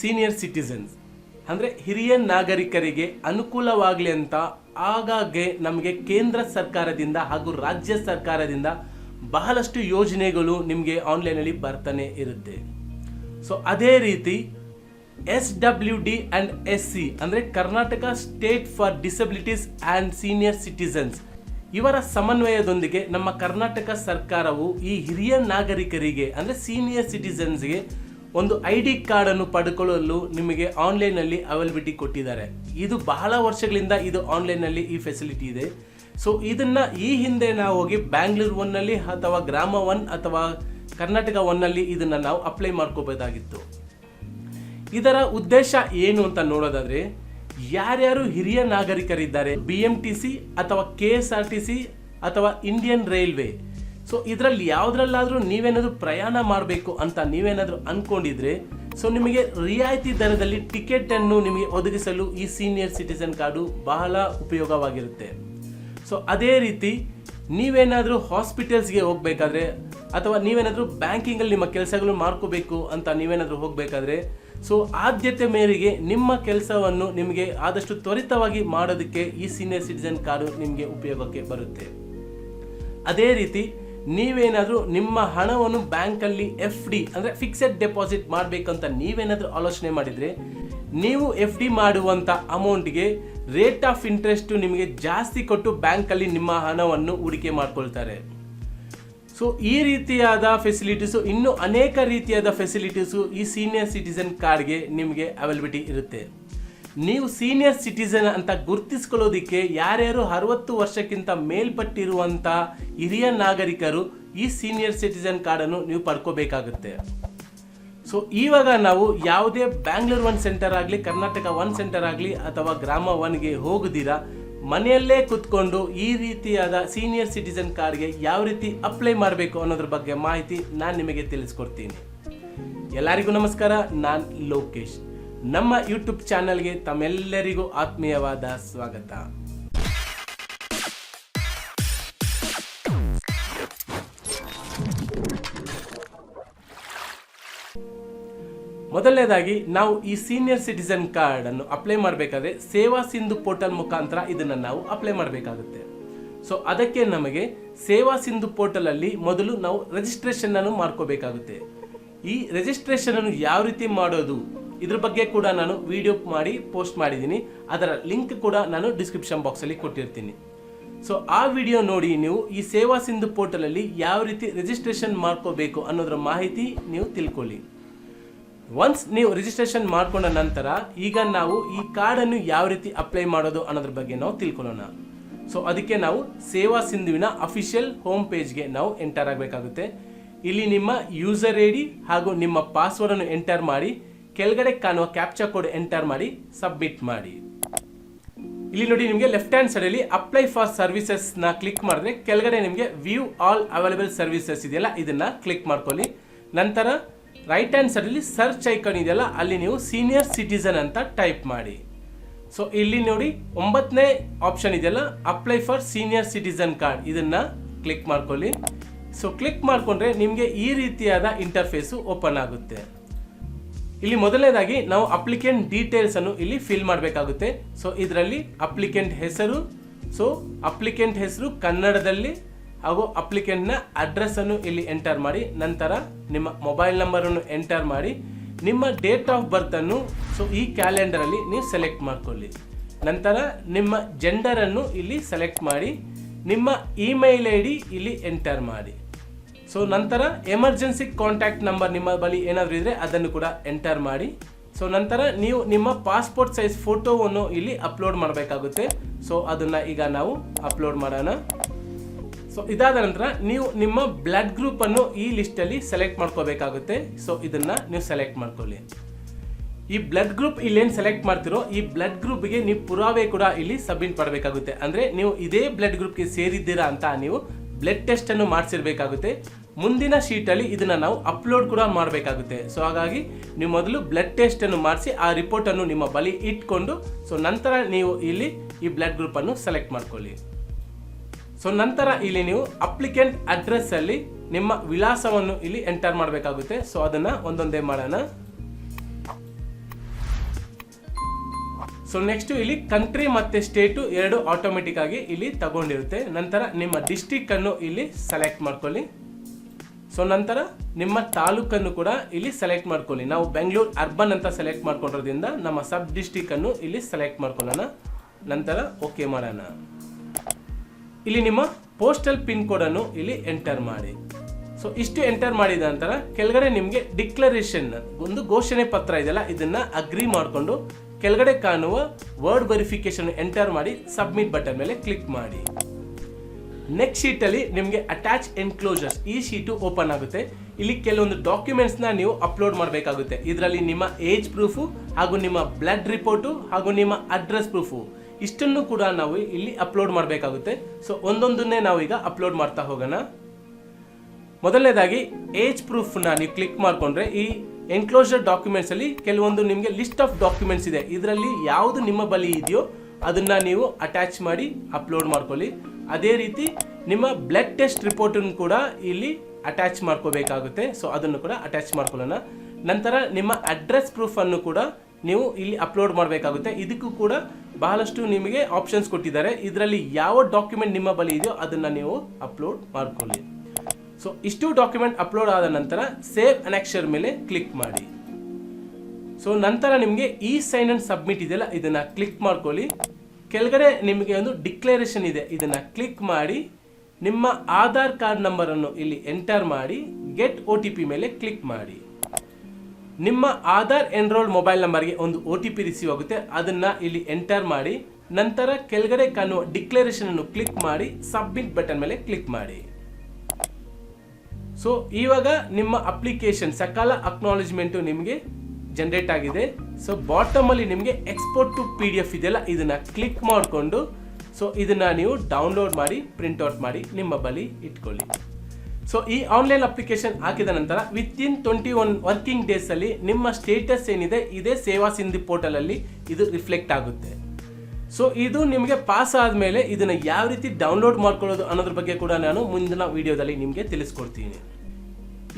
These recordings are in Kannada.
ಸೀನಿಯರ್ ಸಿಟಿಸನ್ಸ್ ಅಂದರೆ ಹಿರಿಯ ನಾಗರಿಕರಿಗೆ ಅನುಕೂಲವಾಗಲಿ ಅಂತ ಆಗಾಗ್ಗೆ ನಮಗೆ ಕೇಂದ್ರ ಸರ್ಕಾರದಿಂದ ಹಾಗೂ ರಾಜ್ಯ ಸರ್ಕಾರದಿಂದ ಬಹಳಷ್ಟು ಯೋಜನೆಗಳು ನಿಮಗೆ ಆನ್ಲೈನಲ್ಲಿ ಬರ್ತಾನೆ ಇರುತ್ತೆ. ಸೊ ಅದೇ ರೀತಿ S W D and S C ಅಂದರೆ Karnataka State for disabilities and senior citizens ಇವರ ಸಮನ್ವಯದೊಂದಿಗೆ ನಮ್ಮ ಕರ್ನಾಟಕ ಸರ್ಕಾರವು ಈ ಹಿರಿಯ ನಾಗರಿಕರಿಗೆ ಅಂದರೆ ಸೀನಿಯರ್ ಸಿಟಿಸನ್ಸ್ಗೆ ಒಂದು ಐ ಡಿ ಕಾರ್ಡನ್ನು ಪಡ್ಕೊಳ್ಳಲು ನಿಮಗೆ ಆನ್ಲೈನಲ್ಲಿ ಅವೈಲಬಿಲಿಟಿ ಕೊಟ್ಟಿದ್ದಾರೆ. ಇದು ಬಹಳ ವರ್ಷಗಳಿಂದ ಇದು ಆನ್ಲೈನಲ್ಲಿ ಈ ಫೆಸಿಲಿಟಿ ಇದೆ. ಸೊ ಇದನ್ನು ಈ ಹಿಂದೆ ನಾವು ಹೋಗಿ ಬ್ಯಾಂಗ್ಳೂರ್ ಒನ್ನಲ್ಲಿ ಅಥವಾ ಗ್ರಾಮ ಒನ್ ಅಥವಾ ಕರ್ನಾಟಕ ಒನ್ನಲ್ಲಿ ಇದನ್ನ ನಾವು ಅಪ್ಲೈ ಮಾಡ್ಕೋಬೇಕಾಗಿತ್ತು ಇದರ ಉದ್ದೇಶ ಏನು ಅಂತ ನೋಡೋದಾದ್ರೆ, ಯಾರ್ಯಾರು ಹಿರಿಯ ನಾಗರಿಕರಿದ್ದಾರೆ ಬಿ ಎಂ ಟಿ ಸಿ ಅಥವಾ K S R T C ಅಥವಾ ಇಂಡಿಯನ್ ರೈಲ್ವೆ ಸೊ ಇದರಲ್ಲಿ ಯಾವುದ್ರಲ್ಲಾದರೂ ನೀವೇನಾದರೂ ಪ್ರಯಾಣ ಮಾಡಬೇಕು ಅಂತ ನೀವೇನಾದರೂ ಅಂದ್ಕೊಂಡಿದ್ರೆ ಸೊ ನಿಮಗೆ ರಿಯಾಯಿತಿ ದರದಲ್ಲಿ ಟಿಕೆಟನ್ನು ನಿಮಗೆ ಒದಗಿಸಲು ಈ ಸೀನಿಯರ್ ಸಿಟಿಸನ್ ಕಾರ್ಡು ಬಹಳ ಉಪಯೋಗವಾಗಿರುತ್ತೆ. ಸೊ ಅದೇ ರೀತಿ ನೀವೇನಾದರೂ ಹಾಸ್ಪಿಟಲ್ಸ್ಗೆ ಹೋಗಬೇಕಾದ್ರೆ, ಅಥವಾ ನೀವೇನಾದರೂ ಬ್ಯಾಂಕಿಂಗಲ್ಲಿ ನಿಮ್ಮ ಕೆಲಸಗಳು ಮಾಡ್ಕೋಬೇಕು ಅಂತ ನೀವೇನಾದರೂ ಹೋಗಬೇಕಾದ್ರೆ ಸೊ ಆದ್ಯತೆ ಮೇರೆಗೆ ನಿಮ್ಮ ಕೆಲಸವನ್ನು ನಿಮಗೆ ಆದಷ್ಟು ತ್ವರಿತವಾಗಿ ಮಾಡೋದಕ್ಕೆ ಈ ಸೀನಿಯರ್ ಸಿಟಿಸನ್ ಕಾರ್ಡು ನಿಮಗೆ ಉಪಯೋಗಕ್ಕೆ ಬರುತ್ತೆ. ಅದೇ ರೀತಿ ನೀವೇನಾದರೂ ನಿಮ್ಮ ಹಣವನ್ನು ಬ್ಯಾಂಕಲ್ಲಿ ಎಫ್ ಡಿ ಅಂದರೆ ಫಿಕ್ಸೆಡ್ ಡೆಪಾಸಿಟ್ ಮಾಡಬೇಕಂತ ನೀವೇನಾದರೂ ಆಲೋಚನೆ ಮಾಡಿದರೆ, ನೀವು ಎಫ್ ಡಿ ಮಾಡುವಂಥ ಅಮೌಂಟ್ಗೆ ರೇಟ್ ಆಫ್ ಇಂಟ್ರೆಸ್ಟು ನಿಮಗೆ ಜಾಸ್ತಿ ಕೊಟ್ಟು ಬ್ಯಾಂಕಲ್ಲಿ ನಿಮ್ಮ ಹಣವನ್ನು ಹೂಡಿಕೆ ಮಾಡ್ಕೊಳ್ತಾರೆ. ಸೊ ಈ ರೀತಿಯಾದ ಫೆಸಿಲಿಟೀಸು ಇನ್ನೂ ಅನೇಕ ರೀತಿಯಾದ ಫೆಸಿಲಿಟೀಸು ಈ ಸೀನಿಯರ್ ಸಿಟಿಸನ್ ಕಾರ್ಡ್ಗೆ ನಿಮಗೆ ಅವೈಲಬಿಲಿಟಿ ಇರುತ್ತೆ. ನೀವು ಸೀನಿಯರ್ ಸಿಟಿಸನ್ ಅಂತ ಗುರುತಿಸ್ಕೊಳ್ಳೋದಿಕ್ಕೆ ಯಾರ್ಯಾರು ಅರವತ್ತು ವರ್ಷಕ್ಕಿಂತ ಮೇಲ್ಪಟ್ಟಿರುವಂಥ ಹಿರಿಯ ನಾಗರಿಕರು ಈ ಸೀನಿಯರ್ ಸಿಟಿಸನ್ ಕಾರ್ಡನ್ನು ನೀವು ಪಡ್ಕೋಬೇಕಾಗುತ್ತೆ. ಸೊ ಇವಾಗ ನಾವು ಯಾವುದೇ ಬ್ಯಾಂಗ್ಳೂರ್ ಒನ್ ಸೆಂಟರ್ ಆಗಲಿ, ಕರ್ನಾಟಕ ಒನ್ ಸೆಂಟರ್ ಆಗಲಿ ಅಥವಾ ಗ್ರಾಮ ಒನ್ಗೆ ಹೋಗದಿರಾ, ಮನೆಯಲ್ಲೇ ಕುತ್ಕೊಂಡು ಈ ರೀತಿಯಾದ ಸೀನಿಯರ್ ಸಿಟಿಸನ್ ಕಾರ್ಡ್ಗೆ ಯಾವ ರೀತಿ ಅಪ್ಲೈ ಮಾಡಬೇಕು ಅನ್ನೋದ್ರ ಬಗ್ಗೆ ಮಾಹಿತಿ ನಾನು ನಿಮಗೆ ತಿಳಿಸ್ಕೊಡ್ತೀನಿ. ಎಲ್ಲರಿಗೂ ನಮಸ್ಕಾರ, ನಾನು ಲೋಕೇಶ್. ನಮ್ಮ ಯೂಟ್ಯೂಬ್ ಚಾನಲ್ಗೆ ತಮ್ಮೆಲ್ಲರಿಗೂ ಆತ್ಮೀಯವಾದ ಸ್ವಾಗತ. ಮೊದಲನೇದಾಗಿ, ನಾವು ಈ ಸೀನಿಯರ್ ಸಿಟಿಸನ್ ಕಾರ್ಡ್ ಅನ್ನು ಅಪ್ಲೈ ಮಾಡಬೇಕಾದ್ರೆ ಸೇವಾ ಸಿಂಧು ಪೋರ್ಟಲ್ ಮುಖಾಂತರ ಇದನ್ನು ನಾವು ಅಪ್ಲೈ ಮಾಡಬೇಕಾಗುತ್ತೆ. ಸೊ ಅದಕ್ಕೆ ನಮಗೆ ಸೇವಾ ಸಿಂಧು ಪೋರ್ಟಲ್ ಅಲ್ಲಿ ಮೊದಲು ನಾವು ರಿಜಿಸ್ಟ್ರೇಷನ್ ಅನ್ನು ಮಾಡ್ಕೋಬೇಕಾಗುತ್ತೆ. ಈ ರಿಜಿಸ್ಟ್ರೇಷನ್ ಅನ್ನು ಯಾವ ರೀತಿ ಮಾಡೋದು? ಇದ್ರ ಬಗ್ಗೆ ಕೂಡ ನಾನು ವಿಡಿಯೋ ಮಾಡಿ ಪೋಸ್ಟ್ ಮಾಡಿದ್ದೀನಿ. ಅದರ ಲಿಂಕ್ ಕೂಡ ನಾನು ಡಿಸ್ಕ್ರಿಪ್ಷನ್ ಬಾಕ್ಸಲ್ಲಿ ಕೊಟ್ಟಿರ್ತೀನಿ. ಸೊ ಆ ವಿಡಿಯೋ ನೋಡಿ ನೀವು ಈ ಸೇವಾ ಸಿಂಧು ಪೋರ್ಟಲ್ ಅಲ್ಲಿ ಯಾವ ರೀತಿ ರಿಜಿಸ್ಟ್ರೇಷನ್ ಮಾಡ್ಕೋಬೇಕು ಅನ್ನೋದ್ರ ಮಾಹಿತಿ ನೀವು ತಿಳ್ಕೊಳ್ಳಿ. ಒನ್ಸ್ ನೀವು ರಿಜಿಸ್ಟ್ರೇಷನ್ ಮಾಡ್ಕೊಂಡ ನಂತರ ಈಗ ನಾವು ಈ ಕಾರ್ಡನ್ನು ಯಾವ ರೀತಿ ಅಪ್ಲೈ ಮಾಡೋದು ಅನ್ನೋದ್ರ ಬಗ್ಗೆ ನಾವು ತಿಳ್ಕೊಳ್ಳೋಣ. ಸೊ ಅದಕ್ಕೆ ನಾವು ಸೇವಾ ಸಿಂಧುವಿನ ಅಫಿಷಿಯಲ್ ಹೋಮ್ ಪೇಜ್ಗೆ ನಾವು ಎಂಟರ್ ಆಗಬೇಕಾಗುತ್ತೆ. ಇಲ್ಲಿ ನಿಮ್ಮ ಯೂಸರ್ ಐ ಡಿ ಹಾಗೂ ನಿಮ್ಮ ಪಾಸ್ವರ್ಡನ್ನು ಎಂಟರ್ ಮಾಡಿ ಕೆಳಗಡೆ ಕಾಣುವ ಕ್ಯಾಪ್ಚರ್ ಕೋಡ್ ಎಂಟರ್ ಮಾಡಿ ಸಬ್ಮಿಟ್ ಮಾಡಿ. ಇಲ್ಲಿ ನೋಡಿ ನಿಮಗೆ ಲೆಫ್ಟ್ ಹ್ಯಾಂಡ್ ಸೈಡಲ್ಲಿ ಅಪ್ಲೈ ಫಾರ್ ಸರ್ವಿಸಸ್ನ ಕ್ಲಿಕ್ ಮಾಡಿದ್ರೆ ಕೆಳಗಡೆ ನಿಮಗೆ ವ್ಯೂ ಆಲ್ ಅವೈಲೇಬಲ್ ಸರ್ವಿಸಸ್ ಇದೆಯಲ್ಲ, ಇದನ್ನ ಕ್ಲಿಕ್ ಮಾಡ್ಕೊಳ್ಳಿ. ನಂತರ ರೈಟ್ ಹ್ಯಾಂಡ್ ಸೈಡಲ್ಲಿ ಸರ್ಚ್ ಐಕನ್ ಇದೆಯಲ್ಲ, ಅಲ್ಲಿ ನೀವು ಸೀನಿಯರ್ ಸಿಟಿಸನ್ ಅಂತ ಟೈಪ್ ಮಾಡಿ. ಸೊ ಇಲ್ಲಿ ನೋಡಿ ಒಂಬತ್ತನೇ ಆಪ್ಷನ್ ಇದೆಯಲ್ಲ apply for senior citizen card ಇದನ್ನ ಕ್ಲಿಕ್ ಮಾಡ್ಕೊಳ್ಳಿ. ಸೊ ಕ್ಲಿಕ್ ಮಾಡಿಕೊಂಡ್ರೆ ನಿಮಗೆ ಈ ರೀತಿಯಾದ ಇಂಟರ್ಫೇಸು ಓಪನ್ ಆಗುತ್ತೆ. ಇಲ್ಲಿ ಮೊದಲನೇದಾಗಿ ನಾವು ಅಪ್ಲಿಕೆಂಟ್ ಡೀಟೇಲ್ಸ್ ಅನ್ನು ಇಲ್ಲಿ ಫಿಲ್ ಮಾಡಬೇಕಾಗುತ್ತೆ. ಸೊ ಇದರಲ್ಲಿ ಅಪ್ಲಿಕೆಂಟ್ ಹೆಸರು ಸೊ ಅಪ್ಲಿಕೆಂಟ್ ಹೆಸರು ಕನ್ನಡದಲ್ಲಿ ಹಾಗೂ ಅಪ್ಲಿಕೆಂಟ್ನ ಅಡ್ರೆಸ್ ಅನ್ನು ಇಲ್ಲಿ ಎಂಟರ್ ಮಾಡಿ, ನಂತರ ನಿಮ್ಮ ಮೊಬೈಲ್ ನಂಬರನ್ನು ಎಂಟರ್ ಮಾಡಿ, ನಿಮ್ಮ ಡೇಟ್ ಆಫ್ ಬರ್ತ್ ಅನ್ನು ಸೊ ಈ ಕ್ಯಾಲೆಂಡರ್ ಅಲ್ಲಿ ನೀವು ಸೆಲೆಕ್ಟ್ ಮಾಡ್ಕೊಳ್ಳಿ. ನಂತರ ನಿಮ್ಮ ಜೆಂಡರನ್ನು ಇಲ್ಲಿ ಸೆಲೆಕ್ಟ್ ಮಾಡಿ, ನಿಮ್ಮ ಇಮೇಲ್ ಐ ಡಿ ಇಲ್ಲಿ ಎಂಟರ್ ಮಾಡಿ. ಸೊ ನಂತರ ಎಮರ್ಜೆನ್ಸಿ ಕಾಂಟ್ಯಾಕ್ಟ್ ನಂಬರ್ ನಿಮ್ಮ ಬಳಿ ಏನಾದರೂ ಇದ್ರೆ ಅದನ್ನು ಕೂಡ ಎಂಟರ್ ಮಾಡಿ. ಸೊ ನಂತರ ನೀವು ನಿಮ್ಮ ಪಾಸ್ಪೋರ್ಟ್ ಸೈಜ್ ಫೋಟೋವನ್ನು ಇಲ್ಲಿ ಅಪ್ಲೋಡ್ ಮಾಡಬೇಕಾಗುತ್ತೆ. ಸೊ ಅದನ್ನು ಈಗ ನಾವು ಅಪ್ಲೋಡ್ ಮಾಡೋಣ. ಸೊ ಇದಾದ ನಂತರ ನೀವು ನಿಮ್ಮ ಬ್ಲಡ್ ಗ್ರೂಪನ್ನು ಈ ಲಿಸ್ಟಲ್ಲಿ ಸೆಲೆಕ್ಟ್ ಮಾಡ್ಕೋಬೇಕಾಗುತ್ತೆ. ಸೊ ಇದನ್ನ ನೀವು ಸೆಲೆಕ್ಟ್ ಮಾಡ್ಕೊಳ್ಳಿ. ಈ ಬ್ಲಡ್ ಗ್ರೂಪ್ ಇಲ್ಲೇನು ಸೆಲೆಕ್ಟ್ ಮಾಡ್ತಿರೋ, ಈ ಬ್ಲಡ್ ಗ್ರೂಪ್ಗೆ ನೀವು ಪುರಾವೆ ಕೂಡ ಇಲ್ಲಿ ಸಬ್ಮಿಟ್ ಮಾಡಬೇಕಾಗುತ್ತೆ. ಅಂದ್ರೆ ನೀವು ಇದೇ ಬ್ಲಡ್ ಗ್ರೂಪ್ಗೆ ಸೇರಿದ್ದೀರಾ ಅಂತ ನೀವು ಬ್ಲಡ್ ಟೆಸ್ಟನ್ನು ಮಾಡಿಸಿರ್ಬೇಕಾಗುತ್ತೆ. ಮುಂದಿನ ಶೀಟಲ್ಲಿ ಇದನ್ನು ನಾವು ಅಪ್ಲೋಡ್ ಕೂಡ ಮಾಡಬೇಕಾಗುತ್ತೆ. ಸೊ ಹಾಗಾಗಿ ನೀವು ಮೊದಲು ಬ್ಲಡ್ ಟೆಸ್ಟನ್ನು ಮಾಡಿಸಿ, ಆ ರಿಪೋರ್ಟನ್ನು ನಿಮ್ಮ ಬಳಿ ಇಟ್ಕೊಂಡು ಸೊ ನಂತರ ನೀವು ಇಲ್ಲಿ ಈ ಬ್ಲಡ್ ಗ್ರೂಪನ್ನು ಸೆಲೆಕ್ಟ್ ಮಾಡ್ಕೊಳ್ಳಿ. ಸೊ ನಂತರ ಇಲ್ಲಿ ನೀವು ಅಪ್ಲಿಕೆಂಟ್ ಅಡ್ರೆಸ್ಸಲ್ಲಿ ನಿಮ್ಮ ವಿಳಾಸವನ್ನು ಇಲ್ಲಿ ಎಂಟರ್ ಮಾಡಬೇಕಾಗುತ್ತೆ. ಸೊ ಅದನ್ನು ಒಂದೊಂದೇ ಮಾಡೋಣ. ಸೊ ನೆಕ್ಸ್ಟ್ ಇಲ್ಲಿ ಕಂಟ್ರಿ ಮತ್ತು ಸ್ಟೇಟು ಎರಡು ಆಟೋಮೆಟಿಕ್ ಆಗಿ ಇಲ್ಲಿ ತಗೊಂಡಿರುತ್ತೆ. ನಂತರ ನಿಮ್ಮ ಡಿಸ್ಟಿಕ್ಕನ್ನು ಇಲ್ಲಿ ಸೆಲೆಕ್ಟ್ ಮಾಡ್ಕೊಳ್ಳಿ. ಸೊ ನಂತರ ನಿಮ್ಮ ತಾಲೂಕನ್ನು ಕೂಡ ಇಲ್ಲಿ ಸೆಲೆಕ್ಟ್ ಮಾಡ್ಕೊಳ್ಳಿ. ನಾವು ಬೆಂಗಳೂರು ಅರ್ಬನ್ ಅಂತ ಸೆಲೆಕ್ಟ್ ಮಾಡ್ಕೊಂಡಿರೋದ್ರಿಂದ ನಮ್ಮ ಸಬ್ ಡಿಸ್ಟಿಕ್ ಅನ್ನು ಇಲ್ಲಿ ಸೆಲೆಕ್ಟ್ ಮಾಡ್ಕೊಳ್ಳೋಣ. ನಂತರ ಓಕೆ ಮಾಡೋಣ. ಇಲ್ಲಿ ನಿಮ್ಮ ಪೋಸ್ಟಲ್ ಪಿನ್ ಕೋಡ್ ಅನ್ನು ಇಲ್ಲಿ ಎಂಟರ್ ಮಾಡಿ. ಸೊ ಇಷ್ಟು ಎಂಟರ್ ಮಾಡಿದ ನಂತರ ಕೆಳಗಡೆ ನಿಮಗೆ ಡಿಕ್ಲರೇಷನ್ ಒಂದು ಘೋಷಣೆ ಪತ್ರ ಇದೆಯಲ್ಲ, ಇದನ್ನ ಅಗ್ರಿ ಮಾಡಿಕೊಂಡು ಕೆಳಗಡೆ ಕಾಣುವ ವರ್ಡ್ ವೆರಿಫಿಕೇಶನ್ ಎಂಟರ್ ಮಾಡಿ ಸಬ್ಮಿಟ್ ಬಟನ್ ಮೇಲೆ ಕ್ಲಿಕ್ ಮಾಡಿ. ನೆಕ್ಸ್ಟ್ ಶೀಟಲ್ಲಿ ನಿಮಗೆ ಅಟ್ಯಾಚ್ ಎನ್ಕ್ಲೋಜರ್ಸ್ ಈ ಶೀಟು ಓಪನ್ ಆಗುತ್ತೆ. ಇಲ್ಲಿ ಕೆಲವೊಂದು ಡಾಕ್ಯುಮೆಂಟ್ಸ್ನ ನೀವು ಅಪ್ಲೋಡ್ ಮಾಡಬೇಕಾಗುತ್ತೆ. ಇದರಲ್ಲಿ ನಿಮ್ಮ ಏಜ್ ಪ್ರೂಫು ಹಾಗೂ ನಿಮ್ಮ ಬ್ಲಡ್ ರಿಪೋರ್ಟು ಹಾಗೂ ನಿಮ್ಮ ಅಡ್ರೆಸ್ ಪ್ರೂಫು ಇಷ್ಟನ್ನು ಕೂಡ ನಾವು ಇಲ್ಲಿ ಅಪ್ಲೋಡ್ ಮಾಡಬೇಕಾಗುತ್ತೆ. ಸೊ ಒಂದೊಂದನ್ನೇ ನಾವು ಈಗ ಅಪ್ಲೋಡ್ ಮಾಡ್ತಾ ಹೋಗೋಣ. ಮೊದಲನೇದಾಗಿ ಏಜ್ ಪ್ರೂಫ್ನ ನೀವು ಕ್ಲಿಕ್ ಮಾಡಿಕೊಂಡ್ರೆ ಈ ಎನ್ಕ್ಲೋಜರ್ ಡಾಕ್ಯುಮೆಂಟ್ಸ್ ಅಲ್ಲಿ ಕೆಲವೊಂದು ನಿಮಗೆ ಲಿಸ್ಟ್ ಆಫ್ ಡಾಕ್ಯುಮೆಂಟ್ಸ್ ಇದೆ. ಇದರಲ್ಲಿ ಯಾವುದು ನಿಮ್ಮ ಬಳಿ ಇದೆಯೋ ಅದನ್ನ ನೀವು ಅಟ್ಯಾಚ್ ಮಾಡಿ ಅಪ್ಲೋಡ್ ಮಾಡ್ಕೊಳ್ಳಿ. ಅದೇ ರೀತಿ ನಿಮ್ಮ ಬ್ಲಡ್ ಟೆಸ್ಟ್ ರಿಪೋರ್ಟನ್ನು ಕೂಡ ಇಲ್ಲಿ ಅಟ್ಯಾಚ್ ಮಾಡ್ಕೋಬೇಕಾಗುತ್ತೆ. ಸೊ ಅದನ್ನು ಕೂಡ ಅಟ್ಯಾಚ್ ಮಾಡ್ಕೊಳ್ಳೋಣ. ನಂತರ ನಿಮ್ಮ ಅಡ್ರೆಸ್ ಪ್ರೂಫ್ ಅನ್ನು ಕೂಡ ನೀವು ಇಲ್ಲಿ ಅಪ್ಲೋಡ್ ಮಾಡಬೇಕಾಗುತ್ತೆ. ಇದಕ್ಕೂ ಕೂಡ ಬಹಳಷ್ಟು ನಿಮಗೆ ಆಪ್ಷನ್ಸ್ ಕೊಟ್ಟಿದ್ದಾರೆ. ಇದರಲ್ಲಿ ಯಾವ ಡಾಕ್ಯುಮೆಂಟ್ ನಿಮ್ಮ ಬಳಿ ಇದೆಯೋ ಅದನ್ನು ನೀವು ಅಪ್ಲೋಡ್ ಮಾಡ್ಕೊಳ್ಳಿ. ಸೊ ಇಷ್ಟು ಡಾಕ್ಯುಮೆಂಟ್ ಅಪ್ಲೋಡ್ ಆದ ನಂತರ ಸೇವ್ ಅನೆಕ್ಷರ್ ಮೇಲೆ ಕ್ಲಿಕ್ ಮಾಡಿ. ಸೊ ನಂತರ ನಿಮಗೆ ಈ ಸೈನ್ ಅಂಡ್ ಸಬ್ಮಿಟ್ ಇದೆಯಲ್ಲ, ಇದನ್ನು ಕ್ಲಿಕ್ ಮಾಡ್ಕೊಳ್ಳಿ. ಕೆಳಗಡೆ ನಿಮಗೆ ಒಂದು ಡಿಕ್ಲರೇಷನ್ ಇದೆ. ಇದನ್ನು ಕ್ಲಿಕ್ ಮಾಡಿ, ನಿಮ್ಮ ಆಧಾರ್ ಕಾರ್ಡ್ ನಂಬರನ್ನು ಇಲ್ಲಿ ಎಂಟರ್ ಮಾಡಿ ಗೆಟ್ ಒ ಟಿ ಪಿ ಮೇಲೆ ಕ್ಲಿಕ್ ಮಾಡಿ. ನಿಮ್ಮ ಆಧಾರ್ ಎನ್ರೋಲ್ಡ್ ಮೊಬೈಲ್ ನಂಬರ್ಗೆ ಒಂದು ಒ ಟಿ ಪಿ ರಿಸೀವ್ ಆಗುತ್ತೆ. ಅದನ್ನು ಇಲ್ಲಿ ಎಂಟರ್ ಮಾಡಿ. ನಂತರ ಕೆಳಗಡೆ ಕಾಣುವ ಡಿಕ್ಲರೇಷನ್ ಅನ್ನು ಕ್ಲಿಕ್ ಮಾಡಿ ಸಬ್ಮಿಟ್ ಬಟನ್ ಮೇಲೆ ಕ್ಲಿಕ್ ಮಾಡಿ. ಸೊ ಇವಾಗ ನಿಮ್ಮ ಅಪ್ಲಿಕೇಶನ್ ಸಕಾಲ ಅಕ್ನಾಲೆಜ್ಮೆಂಟು ನಿಮಗೆ ಜನರೇಟ್ ಆಗಿದೆ. ಸೊ ಬಾಟಮ್ ಅಲ್ಲಿ ನಿಮಗೆ export to P D F ಇದೆಯಲ್ಲ ಇದನ್ನ ಕ್ಲಿಕ್ ಮಾಡಿಕೊಂಡು ಸೊ ಇದನ್ನ ನೀವು ಡೌನ್ಲೋಡ್ ಮಾಡಿ ಪ್ರಿಂಟ್ಔಟ್ ಮಾಡಿ, ನಿಮ್ಮ ಬಳಿ ಇಟ್ಕೊಳ್ಳಿ. ಸೊ ಈ ಆನ್ಲೈನ್ ಅಪ್ಲಿಕೇಶನ್ ಹಾಕಿದ ನಂತರ within twenty one working ಡೇಸಲ್ಲಿ ನಿಮ್ಮ ಸ್ಟೇಟಸ್ ಏನಿದೆ, ಇದೇ ಸೇವಾ ಸಿಂಧಿ ಪೋರ್ಟಲ್ ಅಲ್ಲಿ ಇದು ರಿಫ್ಲೆಕ್ಟ್ ಆಗುತ್ತೆ. ಸೊ ಇದು ನಿಮಗೆ ಪಾಸ್ ಆದಮೇಲೆ ಇದನ್ನ ಯಾವ ರೀತಿ ಡೌನ್ಲೋಡ್ ಮಾಡ್ಕೊಳ್ಳೋದು ಅನ್ನೋದ್ರ ಬಗ್ಗೆ ಕೂಡ ನಾನು ಮುಂದಿನ ವಿಡಿಯೋದಲ್ಲಿ ನಿಮಗೆ ತಿಳಿಸ್ಕೊಡ್ತೀನಿ.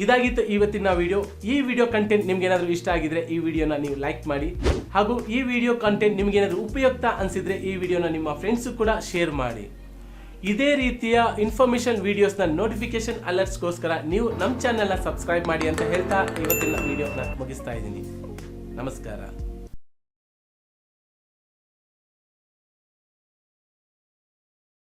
ಇದಾಗಿತ್ತು ಇವತ್ತಿನ ವಿಡಿಯೋ ಈ ವಿಡಿಯೋ ಕಂಟೆಂಟ್ ನಿಮ್ಗೇನಾದರೂ ಇಷ್ಟ ಆಗಿದ್ರೆ ಈ ವಿಡಿಯೋನ ನೀವು ಲೈಕ್ ಮಾಡಿ. ಹಾಗೂ ಈ ವಿಡಿಯೋ ಕಂಟೆಂಟ್ ನಿಮ್ಗೆ ಏನಾದರೂ ಉಪಯುಕ್ತ ಅನಿಸಿದ್ರೆ ಈ ವಿಡಿಯೋನ ನಿಮ್ಮ ಫ್ರೆಂಡ್ಸು ಕೂಡ ಶೇರ್ ಮಾಡಿ. ಇದೇ ರೀತಿಯ ಇನ್ಫಾರ್ಮೇಷನ್ ವಿಡಿಯೋಸ್ನ ನೋಟಿಫಿಕೇಶನ್ ಅಲರ್ಟ್ಸ್ಗೋಸ್ಕರ ನೀವು ನಮ್ಮ ಚಾನೆಲ್ನ ಸಬ್ಸ್ಕ್ರೈಬ್ ಮಾಡಿ ಅಂತ ಹೇಳ್ತಾ ಇವತ್ತಿನ ವಿಡಿಯೋನ ಮುಗಿಸ್ತಾ ಇದ್ದೀನಿ. ನಮಸ್ಕಾರ.